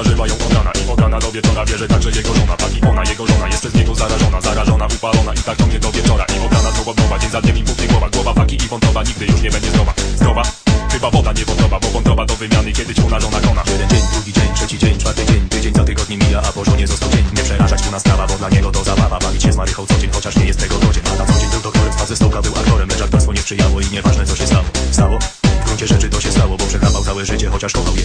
On zażywa ją od rana i od rana do wieczora. Wierzę także jego żona, tak i ona, jego żona. Jest przez niego zarażona, zarażona, wypalona I tak to mnie do wieczora i od rana znowu nowa Dzień za dniem im puknie głowa, głowa faki i wątroba Nigdy już nie będzie zdrowa, zdrowa Chyba woda nie wątroba, bo wątroba do wymiany Kiedyś ona żona kona. Jeden dzień, drugi dzień, trzeci dzień, czwarty dzień Tydzień za tygodnie mija, a po żonie został dzień. Nie przerażać tu na sprawa, bo dla niego to zabawa. Bawić się z Marychą co dzień, chociaż nie jest tego godzien. A na co dzień był doktorem, a ze stołka był aktorem. Lecz aktorstwo nie sprzyjało i nieważne co się stało. Stało? W gruncie rzeczy to się stało, bo przechlapał całe życie Chociaż kochał je